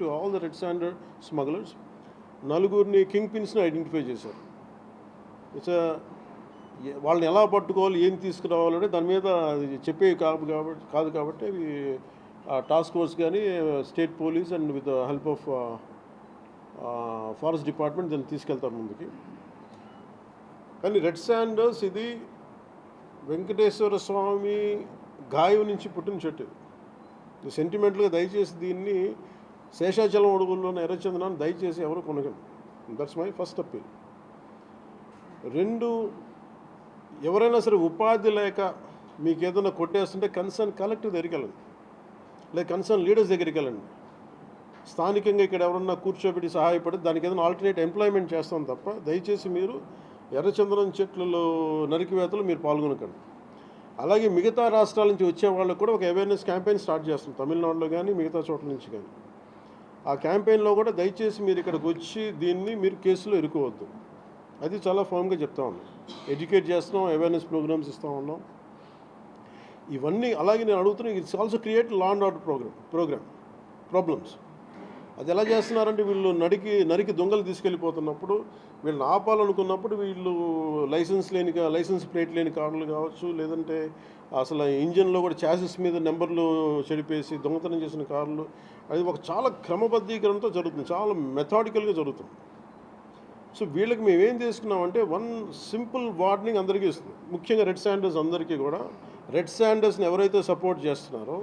To all the red sanders smugglers నలుగురిని కింగ్ పిన్స్ని ఐడెంటిఫై చేశారు. ఇట్స్ వాళ్ళని ఎలా పట్టుకోవాలి ఏం తీసుకురావాలంటే దాని మీద అది కాదు కాబట్టి కాదు కాబట్టి అవి టాస్క్ ఫోర్స్ కానీ state police and with help of forest department దాన్ని తీసుకెళ్తారు ముందుకి. కానీ రెడ్ శాండర్స్ ఇది వెంకటేశ్వర స్వామి గాయం నుంచి పుట్టిన చెట్టు. సెంటిమెంట్లుగా సెంటిమెంట్గా దయచేసి దీన్ని శేషాచలం అడుగుల్లో ఎర్రచందనాన్ని దయచేసి ఎవరు కొనగండి దట్స్ మై ఫస్ట్ అప్పీల్ రెండు ఎవరైనా సరే ఉపాధి లేక మీకు ఏదైనా కొట్టేస్తుంటే కన్సర్న్ కలెక్టర్ దగ్గరికి వెళ్ళండి. లేదా కన్సర్న్ లీడర్స్ దగ్గరికి వెళ్ళండి. స్థానికంగా ఇక్కడ ఎవరన్నా కూర్చోబెట్టి సహాయపడి దానికి ఏదైనా ఆల్టర్నేట్ ఎంప్లాయ్మెంట్ చేస్తాం తప్ప దయచేసి మీరు ఎర్రచందనం చెట్లలో నరికివేతలు మీరు పాల్గొనకండి. అలాగే మిగతా రాష్ట్రాల నుంచి వచ్చే వాళ్ళకు కూడా ఒక అవేర్నెస్ క్యాంపెయిన్ స్టార్ట్ చేస్తాం. తమిళనాడులో కానీ మిగతా చోట్ల నుంచి కానీ ఆ క్యాంపెయిన్లో కూడా దయచేసి మీరు ఇక్కడికి వచ్చి దీన్ని మీరు కేసులో ఇరుకోవద్దు. అది చాలా ఫామ్గా చెప్తా ఉన్నాం. ఎడ్యుకేట్ చేస్తున్నాం అవేర్నెస్ ప్రోగ్రామ్స్ ఇస్తూ ఉన్నాం. ఇవన్నీ అలాగే నేను అడుగుతున్నాను it's also create law and order programme programme problems అది ఎలా చేస్తున్నారంటే వీళ్ళు నడికి నరికి దొంగలు తీసుకెళ్ళిపోతున్నప్పుడు వీళ్ళని ఆపాలనుకున్నప్పుడు వీళ్ళు లైసెన్స్ లేని కా- లైసెన్స్ ప్లేట్ లేని కార్లు కావచ్చు లేదంటే అసలు ఇంజన్లో కూడా ఛాసెస్ మీద నెంబర్లు చెడిపేసి దొంగతనం చేసిన కార్లు అది ఒక చాలా క్రమబద్ధీకరణతో జరుగుతుంది చాలా మెథాడికల్గా జరుగుతుంది. సో వీళ్ళకి మేము ఏం తీసుకున్నామంటే వన్ సింపుల్ వార్నింగ్ అందరికీ ఇస్తుంది. ముఖ్యంగా రెడ్ శాండర్స్ అందరికీ కూడా. రెడ్ శాండర్స్ని ఎవరైతే సపోర్ట్ చేస్తున్నారో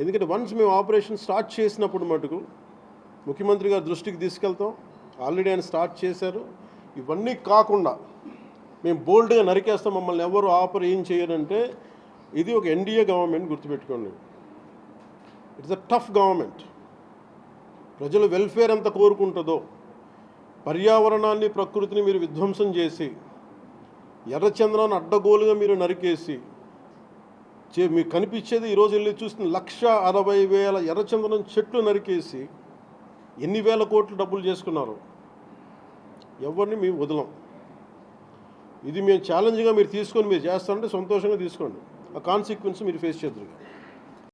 ఎందుకంటే వన్స్ మేము ఆపరేషన్ స్టార్ట్ చేసినప్పుడు మటుకు ముఖ్యమంత్రి గారి దృష్టికి తీసుకెళ్తాం. ఆల్రెడీ ఆయన స్టార్ట్ చేశారు. ఇవన్నీ కాకుండా మేము బోల్డ్గా నరికేస్తాం మమ్మల్ని ఎవరు ఆపర్ ఏం చేయరంటే ఇది ఒక ఎన్డీఏ గవర్నమెంట్ గుర్తుపెట్టుకోండి. ఇట్స్ అ టఫ్ గవర్నమెంట్ ప్రజల వెల్ఫేర్ ఎంత కోరుకుంటుందో పర్యావరణాన్ని ప్రకృతిని మీరు విధ్వంసం చేసి ఎర్రచంద్రాన్ని అడ్డగోలుగా మీరు నరికేసి చే మీకు కనిపించేది ఈరోజు వెళ్ళి చూస్తున్న లక్ష అరవై వేల ఎర్రచందనం చెట్లు నరికేసి ఎన్ని వేల కోట్లు డబ్బులు చేసుకున్నారు? ఎవరిని మేము వదలం. ఇది మేము ఛాలెంజ్గా మీరు తీసుకొని మీరు చేస్తారంటే సంతోషంగా తీసుకోండి. ఆ కాన్సిక్వెన్స్ మీరు ఫేస్ చేద్దరు.